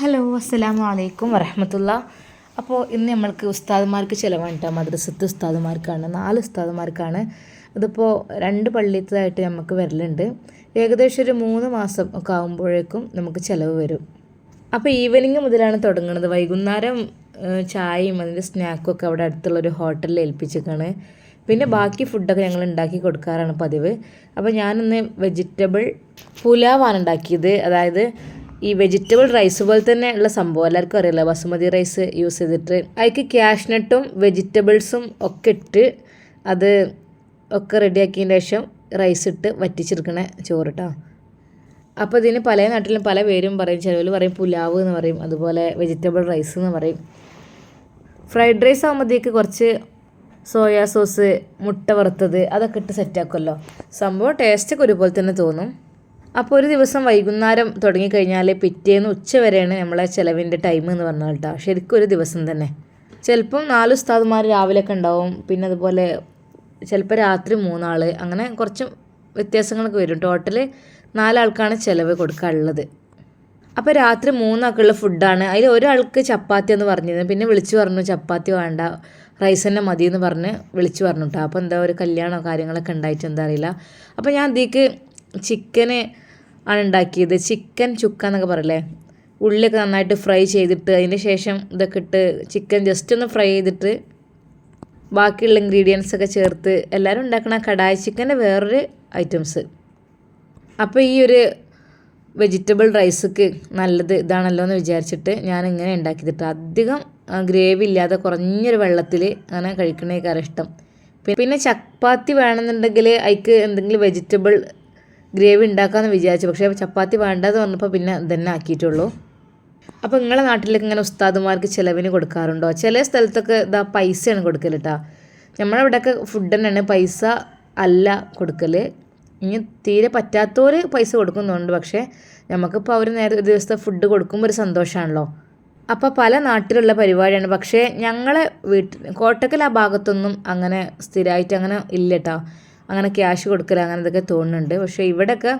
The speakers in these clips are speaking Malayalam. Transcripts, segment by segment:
ഹലോ അസ്സലാമു അലൈക്കും വരഹമത്തുള്ള അപ്പോൾ ഇന്ന് നമ്മൾക്ക് ഉസ്താദ്മാർക്ക് ചിലവാണ് മദ്രസത്ത് ഉസ്താദ്മാർക്കാണ് നാല് ഉസ്താദ്മാർക്കാണ്. ഇതിപ്പോൾ രണ്ട് പള്ളിത്തതായിട്ട് നമുക്ക് വരലുണ്ട്. ഏകദേശം ഒരു മൂന്ന് മാസം ഒക്കെ ആകുമ്പോഴേക്കും നമുക്ക് ചിലവ് വരും. അപ്പോൾ ഈവനിങ് മുതലാണ് തുടങ്ങുന്നത് വൈകുന്നേരം ചായയും അതിന്റെ സ്നാക്കും ഒക്കെ അവിടെ അടുത്തുള്ള ഒരു ഹോട്ടലിൽ ഏൽപ്പിച്ചേക്കാണ്. പിന്നെ ബാക്കി ഫുഡൊക്കെ ഞങ്ങൾ ഉണ്ടാക്കി കൊടുക്കാറാണ് പതിവ്. അപ്പോൾ ഞാനിന്ന് വെജിറ്റബിൾ പുലാവാണ് ഉണ്ടാക്കിയത്. അതായത് ഈ വെജിറ്റബിൾ റൈസ് പോലെ തന്നെ ഉള്ള സംഭവം എല്ലാവർക്കും അറിയില്ല? ബസുമതി റൈസ് യൂസ് ചെയ്തിട്ട്. അതിക്ക് ക്യാഷ്നട്ടും വെജിറ്റബിൾസും ഒക്കെ ഇട്ട് അത് ഒക്കെ റെഡിയാക്കിയതിന് ശേഷം റൈസ് ഇട്ട് വറ്റിച്ചെടുക്കണ ചോറ് കേട്ടോ അപ്പോൾ ഇതിന് പല നാട്ടിലും പല പേരും പറയും ചിലവർ പറയും പുലാവ് എന്ന് പറയും അതുപോലെ വെജിറ്റബിൾ റൈസ് എന്ന് പറയും. ഫ്രൈഡ് റൈസ് ആകുമ്പോഴത്തേക്ക് കുറച്ച് സോയാ സോസ് മുട്ട വറുത്തത് അതൊക്കെ ഇട്ട് സെറ്റാക്കുമല്ലോ സംഭവം ടേസ്റ്റൊക്കെ ഒരുപോലെ തന്നെ തോന്നും. അപ്പോൾ ഒരു ദിവസം വൈകുന്നേരം തുടങ്ങിക്കഴിഞ്ഞാൽ പിറ്റേന്ന് ഉച്ച വരെയാണ് നമ്മളെ ചിലവിന്റെ ടൈം എന്ന് പറഞ്ഞാൽ കേട്ടോ ശരിക്കും ഒരു ദിവസം തന്നെ. ചിലപ്പം നാല് ഉസ്താദുമാർ രാവിലെയൊക്കെ ഉണ്ടാവും. പിന്നെ അതുപോലെ ചിലപ്പോൾ രാത്രി മൂന്നാൾ അങ്ങനെ കുറച്ച് വ്യത്യാസങ്ങളൊക്കെ വരും. ടോട്ടൽ നാലാൾക്കാണ് ചിലവ് കൊടുക്കാനുള്ളത്. അപ്പോൾ രാത്രി മൂന്നാൾക്കുള്ള ഫുഡാണ് അതിൽ ഒരാൾക്ക് ചപ്പാത്തി എന്ന് പറഞ്ഞിരുന്നു. പിന്നെ വിളിച്ചു പറഞ്ഞു ചപ്പാത്തി വേണ്ട. റൈസ് തന്നെ മതി എന്ന് പറഞ്ഞ് വിളിച്ചു പറഞ്ഞു കേട്ടോ അപ്പോൾ എന്താ ഒരു കല്യാണമോ കാര്യങ്ങളൊക്കെ ഉണ്ടായിട്ട് എന്താ അറിയില്ല. അപ്പോൾ ഞാൻ അതിക്ക് ചിക്കന് ആണ് ഉണ്ടാക്കിയത്. ചിക്കൻ ചുക്ക എന്നൊക്കെ പറയില്ലേ? ഉള്ളിയൊക്കെ നന്നായിട്ട് ഫ്രൈ ചെയ്തിട്ട് അതിന് ശേഷം ഇതൊക്കെ ഇട്ട് ചിക്കൻ ജസ്റ്റ് ഒന്ന് ഫ്രൈ ചെയ്തിട്ട് ബാക്കിയുള്ള ഇൻഗ്രീഡിയൻസ് ഒക്കെ ചേർത്ത് എല്ലാവരും ഉണ്ടാക്കണ കടായ ചിക്കന്റെ വേറൊരു ഐറ്റംസ് അപ്പോൾ ഈ ഒരു വെജിറ്റബിൾ റൈസക്ക് നല്ലത് ഇതാണല്ലോ എന്ന് വിചാരിച്ചിട്ട് ഞാൻ ഇങ്ങനെ ഉണ്ടാക്കിയിട്ട് അധികം ഗ്രേവി ഇല്ലാതെ കുറഞ്ഞൊരു വെള്ളത്തിൽ അങ്ങനെ കഴിക്കണേക്കാരം ഇഷ്ടം. പിന്നെ ചപ്പാത്തി വേണമെന്നുണ്ടെങ്കിൽ അതിക്ക് എന്തെങ്കിലും വെജിറ്റബിൾ ഗ്രേവി ഉണ്ടാക്കാമെന്ന് വിചാരിച്ചു. പക്ഷേ ചപ്പാത്തി വേണ്ടെന്ന് പറഞ്ഞപ്പോൾ പിന്നെ ഇതന്നെ ആക്കിയിട്ടുള്ളൂ. അപ്പോൾ നിങ്ങളുടെ നാട്ടിലേക്ക് ഇങ്ങനെ ഉസ്താദുമാർക്ക് ചിലവിന് കൊടുക്കാറുണ്ടോ? ചില സ്ഥലത്തൊക്കെ ഇതാ പൈസയാണ് കൊടുക്കൽ കേട്ടോ നമ്മുടെ ഇവിടെയൊക്കെ ഫുഡ് തന്നെയാണ്. പൈസ അല്ല കൊടുക്കൽ ഇനി തീരെ പറ്റാത്തവർ പൈസ കൊടുക്കുന്നുണ്ട്. പക്ഷേ നമുക്കിപ്പോൾ അവർ നേരെ ഒരു ദിവസത്തെ ഫുഡ് കൊടുക്കുമ്പോൾ ഒരു സന്തോഷമാണല്ലോ അപ്പോൾ പല നാട്ടിലുള്ള പരിപാടിയാണ്. പക്ഷേ ഞങ്ങളെ വീട്ടിൽ കോട്ടക്കൽ ആ ഭാഗത്തൊന്നും അങ്ങനെ സ്ഥിരമായിട്ട് അങ്ങനെ ഇല്ല കേട്ടോ അങ്ങനെ ക്യാഷ് കൊടുക്കൽ അങ്ങനെ ഇതൊക്കെ തോന്നുന്നുണ്ട്. പക്ഷേ ഇവിടെയൊക്കെ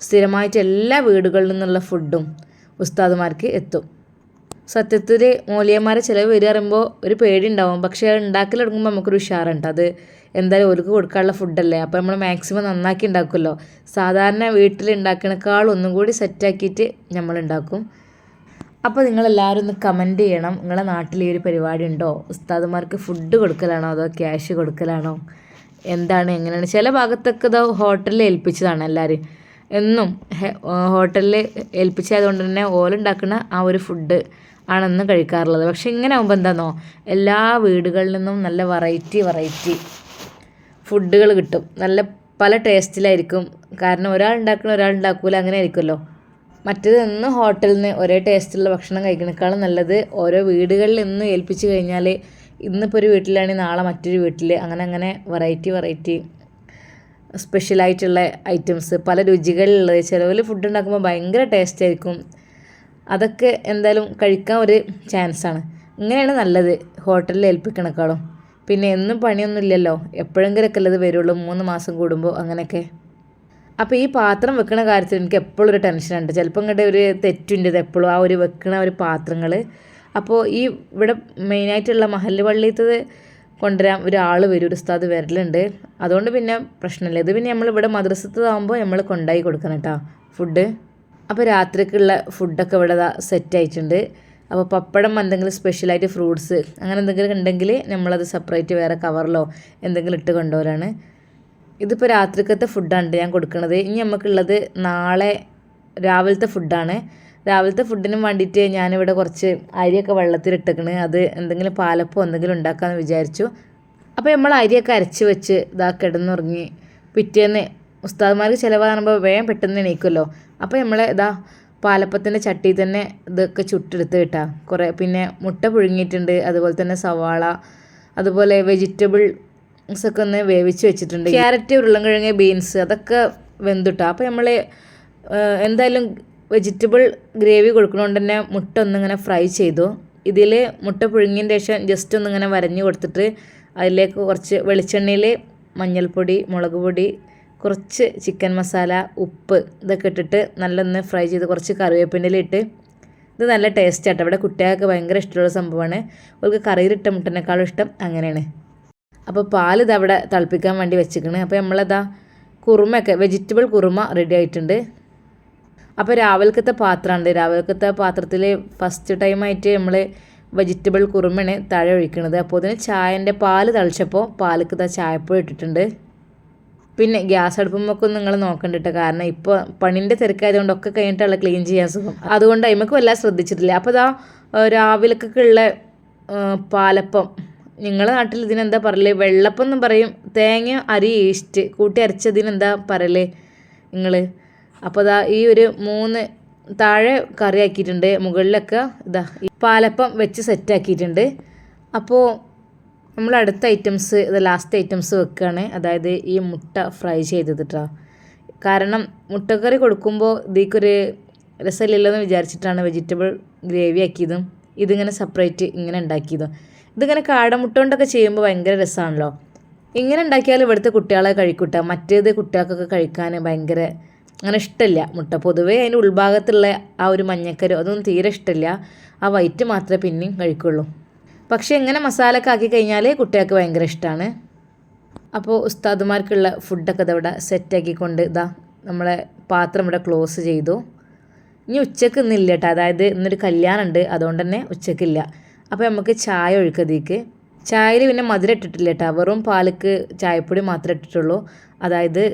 സ്ഥിരമായിട്ട് എല്ലാ വീടുകളിൽ നിന്നുള്ള ഫുഡും ഉസ്താദുമാർക്ക് എത്തും. സത്യത്തിൽ മൂലിയന്മാരെ ചിലവ് വരിക പറയുമ്പോൾ ഒരു പേടി ഉണ്ടാവും പക്ഷേ അത് ഉണ്ടാക്കി തുടങ്ങുമ്പോൾ നമുക്കൊരു ഉഷാറുണ്ട്. അത് എന്തായാലും ഒരുക്ക് കൊടുക്കാനുള്ള ഫുഡല്ലേ? അപ്പോൾ നമ്മൾ മാക്സിമം നന്നാക്കി ഉണ്ടാക്കുമല്ലോ. സാധാരണ വീട്ടിൽ ഉണ്ടാക്കണേക്കാൾ ഒന്നും കൂടി സെറ്റാക്കിയിട്ട് നമ്മൾ ഉണ്ടാക്കും. അപ്പോൾ നിങ്ങളെല്ലാവരും ഒന്ന് കമന്റ് ചെയ്യണം. നിങ്ങളുടെ നാട്ടിൽ ഈ ഒരു പരിപാടി ഉണ്ടോ? ഉസ്താദുമാർക്ക് ഫുഡ് കൊടുക്കലാണോ? അതോ ക്യാഷ് കൊടുക്കലാണോ? എന്താണ് എങ്ങനെയാണ്? ചില ഭാഗത്തൊക്കെ ഇതോ ഹോട്ടലിൽ ഏൽപ്പിച്ചതാണ് എല്ലാവരും. എന്നും ഹോട്ടലിൽ ഏൽപ്പിച്ചതുകൊണ്ട് തന്നെ ഓലുണ്ടാക്കുന്ന ആ ഒരു ഫുഡ് ആണെന്ന് കഴിക്കാറുള്ളത്. പക്ഷെ ഇങ്ങനെ ആകുമ്പോൾ എന്താണോ എല്ലാ വീടുകളിൽ നിന്നും നല്ല വെറൈറ്റി വെറൈറ്റി ഫുഡുകൾ കിട്ടും. നല്ല പല ടേസ്റ്റിലായിരിക്കും കാരണം ഒരാൾ ഉണ്ടാക്കുന്ന ഒരാൾ ഉണ്ടാക്കൂല അങ്ങനെ ആയിരിക്കുമല്ലോ. മറ്റേത് ഇന്ന് ഹോട്ടലിൽ നിന്ന് ഒരേ ടേസ്റ്റുള്ള ഭക്ഷണം കഴിക്കണേക്കാളും നല്ലത് ഓരോ വീടുകളിൽ നിന്ന് ഏൽപ്പിച്ചു കഴിഞ്ഞാൽ ഇന്നിപ്പോൾ ഒരു വീട്ടിലാണെങ്കിൽ നാളെ മറ്റൊരു വീട്ടിൽ അങ്ങനെ അങ്ങനെ വെറൈറ്റി വെറൈറ്റി സ്പെഷ്യലായിട്ടുള്ള ഐറ്റംസ് പല രുചികളിലുള്ളത്. ചിലവിൽ ഫുഡ് ഉണ്ടാക്കുമ്പോൾ ഭയങ്കര ടേസ്റ്റ് ആയിരിക്കും. അതൊക്കെ എന്തായാലും കഴിക്കാൻ ഒരു ചാൻസാണ് ഇങ്ങനെയാണ് നല്ലത് ഹോട്ടലിൽ ഏൽപ്പിക്കണേക്കാളും. പിന്നെ എന്നും പണിയൊന്നും ഇല്ലല്ലോ. എപ്പോഴെങ്കിലൊക്കെ ഉള്ളത് വരുള്ളൂ. മൂന്ന് മാസം കൂടുമ്പോൾ അങ്ങനെയൊക്കെ. അപ്പോൾ ഈ പാത്രം വെക്കുന്ന കാര്യത്തിൽ എനിക്ക് എപ്പോഴും ഒരു ടെൻഷനുണ്ട് ചിലപ്പോൾ ഇങ്ങോട്ട് ഒരു തെറ്റുണ്ട് ഇത് എപ്പോഴും. ആ ഒരു വെക്കുന്ന ഒരു പാത്രങ്ങൾ അപ്പോൾ ഈ ഇവിടെ മെയിനായിട്ടുള്ള മഹല്ല് പള്ളിയത്തത് കൊണ്ടുവരാൻ ഒരാൾ വരും ഒരു ഉസ്താദ് വരലുണ്ട്. അതുകൊണ്ട് പിന്നെ പ്രശ്നമില്ല. ഇത് പിന്നെ നമ്മൾ ഇവിടെ മദ്രസത്തതാകുമ്പോൾ നമ്മൾ കൊണ്ടായി കൊടുക്കണം കേട്ടോ ഫുഡ്. അപ്പോൾ രാത്രിക്കുള്ള ഫുഡൊക്കെ ഇവിടെ സെറ്റ് ആയിട്ടുണ്ട് അപ്പോൾ പപ്പടം എന്തെങ്കിലും സ്പെഷ്യലായിട്ട് ഫ്രൂട്ട്സ് അങ്ങനെ എന്തെങ്കിലും ഉണ്ടെങ്കിൽ നമ്മളത് സെപ്പറേറ്റ് വേറെ കവറിലോ എന്തെങ്കിലും ഇട്ട് കൊണ്ടുവരാണ്. ഇതിപ്പോൾ രാത്രിക്കത്തെ ഫുഡാണ് ഞാൻ കൊടുക്കുന്നത് ഇനി നമുക്കുള്ളത് നാളെ രാവിലത്തെ ഫുഡാണ്. രാവിലത്തെ ഫുഡിനും വേണ്ടിയിട്ട് ഞാനിവിടെ കുറച്ച് അരിയൊക്കെ വെള്ളത്തിലിട്ടേക്കണ്. അത് എന്തെങ്കിലും പാലപ്പോ എന്തെങ്കിലും ഉണ്ടാക്കാമെന്ന് വിചാരിച്ചു. അപ്പോൾ നമ്മൾ അരിയൊക്കെ അരച്ച് വെച്ച് ഇതാ കിടന്നുറങ്ങി. പിറ്റേന്ന് ഉസ്താദ്മാർക്ക് ചിലവാകുമ്പോൾ വേഗം പെട്ടെന്ന് എണീക്കുമല്ലോ അപ്പോൾ നമ്മൾ ഇതാ പാലപ്പത്തിന്റെ ചട്ടി തന്നെ ഇതൊക്കെ ചുട്ടെടുത്ത് കിട്ടാ. കുറേ പിന്നെ മുട്ട പുഴുങ്ങിയിട്ടുണ്ട്. അതുപോലെ തന്നെ സവാള അതുപോലെ വെജിറ്റബിൾസ് ഒക്കെ ഒന്ന് വേവിച്ച് വെച്ചിട്ടുണ്ട്. ക്യാരറ്റ് ഉരുളൻകിഴങ്ങ് ബീൻസ് അതൊക്കെ വെന്തുട്ടാ. അപ്പോൾ നമ്മൾ എന്തായാലും വെജിറ്റബിൾ ഗ്രേവി കൊടുക്കണോണ്ട് തന്നെ മുട്ട ഒന്നിങ്ങനെ ഫ്രൈ ചെയ്തു. ഇതിൽ മുട്ട പുഴുങ്ങിയതിന് ശേഷം ജസ്റ്റ് ഒന്നിങ്ങനെ വരഞ്ഞു കൊടുത്തിട്ട് അതിലേക്ക് കുറച്ച് വെളിച്ചെണ്ണയിൽ മഞ്ഞൾപ്പൊടി മുളക് പൊടി കുറച്ച് ചിക്കൻ മസാല ഉപ്പ് ഇതൊക്കെ ഇട്ടിട്ട് നല്ലൊന്ന് ഫ്രൈ ചെയ്ത് കുറച്ച് കറിവേപ്പിന്റെ ഇട്ട് ഇത് നല്ല ടേസ്റ്റ് ആട്ടോ. ഇവിടെ കുട്ടികൾക്ക് ഭയങ്കര ഇഷ്ടമുള്ള സംഭവമാണ്. അവർക്ക് കറിയിലിട്ട മുട്ടനേക്കാളും ഇഷ്ടം അങ്ങനെയാണ്. അപ്പോൾ പാൽ ഇതവിടെ തിളപ്പിക്കാൻ വേണ്ടി വെച്ചിരിക്കണ്. അപ്പോൾ നമ്മളതാ കുറുമയൊക്കെ വെജിറ്റബിൾ കുറുമ റെഡി ആയിട്ടുണ്ട്. അപ്പോൾ രാവിലത്തെ പാത്രമാണ് രാവിലത്തെ പാത്രത്തിൽ ഫസ്റ്റ് ടൈമായിട്ട് നമ്മൾ വെജിറ്റബിൾ കുറുമയാണ് താഴെ ഒഴിക്കുന്നത് അപ്പോൾ അതിന് ചായന്റെ പാൽ തളിച്ചപ്പോൾ പാലക്ക് ഇതാ ഇട്ടിട്ടുണ്ട്. പിന്നെ ഗ്യാസ് അടുപ്പുമ്പോൾ നിങ്ങൾ നോക്കണ്ട കേട്ടോ കാരണം ഇപ്പോൾ പണിന്റെ തിരക്കായതുകൊണ്ട് ഒക്കെ കഴിഞ്ഞിട്ടുള്ള ക്ലീൻ ചെയ്യാൻ സുഖം. അതുകൊണ്ട് അതിമക്ക് വല്ലാതെ ശ്രദ്ധിച്ചിട്ടില്ല. അപ്പോൾ ഇതാ രാവിലക്കൊക്കെ ഉള്ള പാലപ്പം. നിങ്ങളുടെ നാട്ടിൽ ഇതിനെന്താ പറയൽ? വെള്ളപ്പം എന്നും പറയും. തേങ്ങ അരി ഈസ്റ്റ് കൂട്ടി അരച്ചതിനെന്താ പറയൽ നിങ്ങൾ അപ്പോൾ ഇതാ ഈ ഒരു മൂന്ന് താഴെ കറി ആക്കിയിട്ടുണ്ട് മുകളിലൊക്കെ ഇതാ ഈ പാലപ്പം വെച്ച് സെറ്റ് ആക്കിയിട്ടുണ്ട് അപ്പോൾ നമ്മൾ അടുത്ത ഐറ്റംസ് ഇത് ലാസ്റ്റ് ഐറ്റംസ് വെക്കുകയാണ് അതായത് ഈ മുട്ട ഫ്രൈ ചെയ്തിട്ടാണ് കാരണം മുട്ടക്കറി കൊടുക്കുമ്പോൾ ഇതിക്കൊരു രസമില്ലല്ലോ എന്ന് വിചാരിച്ചിട്ടാണ് വെജിറ്റബിൾ ഗ്രേവി ആക്കിയതും ഇതിങ്ങനെ സെപ്പറേറ്റ് ഇങ്ങനെ ഉണ്ടാക്കിയതും. ഇതിങ്ങനെ കാടമുട്ട കൊണ്ടൊക്കെ ചെയ്യുമ്പോൾ ഭയങ്കര രസമാണല്ലോ ഇങ്ങനെ ഉണ്ടാക്കിയാൽ ഇവിടുത്തെ കുട്ടികളെ കഴിക്കൂട്ട. മറ്റേത് കുട്ടികൾക്കൊക്കെ കഴിക്കാൻ ഭയങ്കര അങ്ങനെ ഇഷ്ടമില്ല മുട്ട പൊതുവേ അതിന്റെ ഉൾഭാഗത്തുള്ള ആ ഒരു മഞ്ഞക്കരോ അതൊന്നും തീരെ ഇഷ്ടമില്ല ആ വൈറ്റ് മാത്രമേ പിന്നെയും കഴിക്കുള്ളൂ. പക്ഷേ എങ്ങനെ മസാലയൊക്കെ ആക്കി കഴിഞ്ഞാൽ കുട്ടികൾക്ക് ഭയങ്കര ഇഷ്ടമാണ് അപ്പോൾ ഉസ്താദുമാർക്കുള്ള ഫുഡൊക്കെ ഇതവിടെ സെറ്റാക്കിക്കൊണ്ട് ഇതാ നമ്മളെ പാത്രം ഇവിടെ ക്ലോസ് ചെയ്തു. ഇനി ഉച്ചയ്ക്ക് ഇന്നില്ല കേട്ടോ. അതായത് ഇന്നൊരു കല്യാണം ഉണ്ട് അതുകൊണ്ട് തന്നെ ഉച്ചക്കില്ല. അപ്പോൾ നമുക്ക് ചായ ഒഴുക്കതേക്ക്. ചായയിൽ പിന്നെ മധുരം ഇട്ടിട്ടില്ല കേട്ടോ. വെറും പാലക്ക് ചായപ്പൊടി മാത്രമേ ഇട്ടിട്ടുള്ളൂ. അതായത്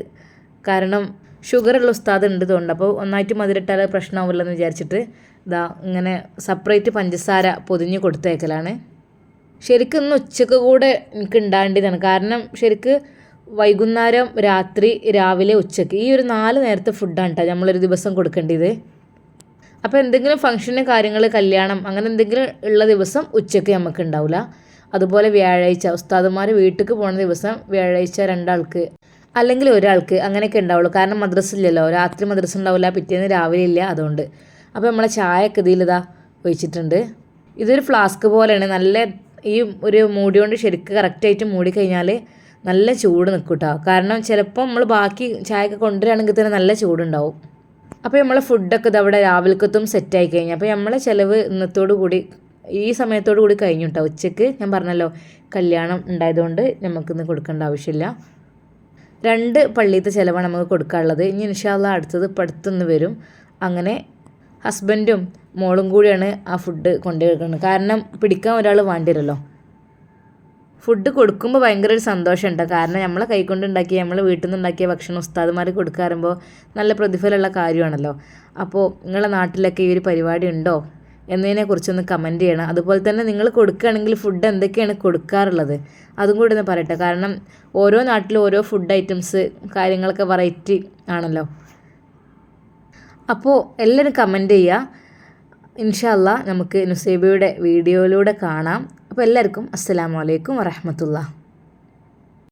കാരണം ഷുഗറുള്ള ഉസ്താദ് ഉണ്ട് തോന്നുന്നുണ്ട് അപ്പോൾ ഒന്നായിട്ട് മധുരം പ്രശ്നമാവില്ലെന്ന് വിചാരിച്ചിട്ട് ഇതാ ഇങ്ങനെ സെപ്പറേറ്റ് പഞ്ചസാര പൊതിഞ്ഞ് കൊടുത്തേക്കലാണ്. ശരിക്കും ഇന്ന് ഉച്ചയ്ക്ക് കൂടെ എനിക്ക് ഉണ്ടാകേണ്ടതാണ് കാരണം ശരിക്ക് വൈകുന്നേരം രാത്രി രാവിലെ ഉച്ചയ്ക്ക് ഈ ഒരു നാല് നേരത്തെ ഫുഡാണ് കേട്ടോ നമ്മളൊരു ദിവസം കൊടുക്കേണ്ടത്. അപ്പോൾ എന്തെങ്കിലും ഫംഗ്ഷന് കാര്യങ്ങൾ കല്യാണം അങ്ങനെ എന്തെങ്കിലും ഉള്ള ദിവസം ഉച്ചയ്ക്ക് നമുക്ക് ഉണ്ടാവില്ല അതുപോലെ വ്യാഴാഴ്ച ഉസ്താദന്മാർ വീട്ടിലേക്ക് പോകുന്ന ദിവസം വ്യാഴാഴ്ച രണ്ടാൾക്ക് അല്ലെങ്കിൽ ഒരാൾക്ക് അങ്ങനെയൊക്കെ ഉണ്ടാവുള്ളൂ. കാരണം മദ്രസ ഇല്ലല്ലോ രാത്രി മദ്രസ ഉണ്ടാവില്ല പിറ്റേന്ന് രാവിലെ ഇല്ല അതുകൊണ്ട്. അപ്പോൾ നമ്മളെ ചായയൊക്കെ ഇതിലിതാ ഒഴിച്ചിട്ടുണ്ട്. ഇതൊരു ഫ്ലാസ്ക് പോലെയാണ്. നല്ല ഈ ഒരു മൂടി കൊണ്ട് ശരിക്ക് കറക്റ്റായിട്ട് മൂടി കഴിഞ്ഞാൽ നല്ല ചൂട് നിൽക്കും കേട്ടോ കാരണം ചിലപ്പോൾ നമ്മൾ ബാക്കി ചായയൊക്കെ കൊണ്ടുവരികയാണെങ്കിൽ തന്നെ നല്ല ചൂടുണ്ടാവും. അപ്പോൾ നമ്മളെ ഫുഡൊക്കെ ഇതവിടെ രാവിലക്കത്തും സെറ്റായി കഴിഞ്ഞു. അപ്പോൾ നമ്മളെ ചിലവ് ഇന്നത്തോടു കൂടി ഈ സമയത്തോടു കൂടി കഴിഞ്ഞു കേട്ടോ ഉച്ചയ്ക്ക് ഞാൻ പറഞ്ഞല്ലോ കല്യാണം ഉണ്ടായതുകൊണ്ട് നമുക്കിന്ന് കൊടുക്കേണ്ട ആവശ്യമില്ല. രണ്ട് പള്ളിയിലത്തെ ചിലവാണ് നമുക്ക് കൊടുക്കാനുള്ളത്. ഇനി ഇൻഷാല്ല അടുത്തത് പഠിത്തുനിന്ന് വരും. അങ്ങനെ ഹസ്ബൻഡും മോളും കൂടിയാണ് ആ ഫുഡ് കൊണ്ടുപോയിരിക്കുന്നത് കാരണം പിടിക്കാൻ ഒരാൾ വേണ്ടിവരല്ലോ ഫുഡ് കൊടുക്കുമ്പോൾ ഭയങ്കര ഒരു സന്തോഷമുണ്ട്. കാരണം നമ്മളെ കൈകൊണ്ട് ഉണ്ടാക്കിയ നമ്മളെ വീട്ടിൽ നിന്ന് ഉണ്ടാക്കിയ ഭക്ഷണം ഉസ്താദ്മാർ കൊടുക്കാറുമ്പോൾ നല്ല പ്രതിഫലമുള്ള കാര്യമാണല്ലോ. അപ്പോൾ നിങ്ങളുടെ നാട്ടിലൊക്കെ ഈ ഒരു പരിപാടി ഉണ്ടോ? എന്നതിനെ കുറിച്ചൊന്ന് കമന്റ് ചെയ്യണം. അതുപോലെ തന്നെ നിങ്ങൾ കൊടുക്കുകയാണെങ്കിൽ ഫുഡ് എന്തൊക്കെയാണ് കൊടുക്കാറുള്ളത്? അതും കൂടി ഒന്ന് പറയട്ടെ. കാരണം ഓരോ നാട്ടിലും ഓരോ ഫുഡ് ഐറ്റംസ് കാര്യങ്ങളൊക്കെ വെറൈറ്റി ആണല്ലോ. അപ്പോൾ എല്ലാവരും കമന്റ് ചെയ്യുക. ഇൻഷാല്ല നമുക്ക് നുസൈബയുടെ വീഡിയോയിലൂടെ കാണാം. അപ്പോൾ എല്ലാവർക്കും അസ്സാം വലൈക്കും വറഹമത്തുള്ള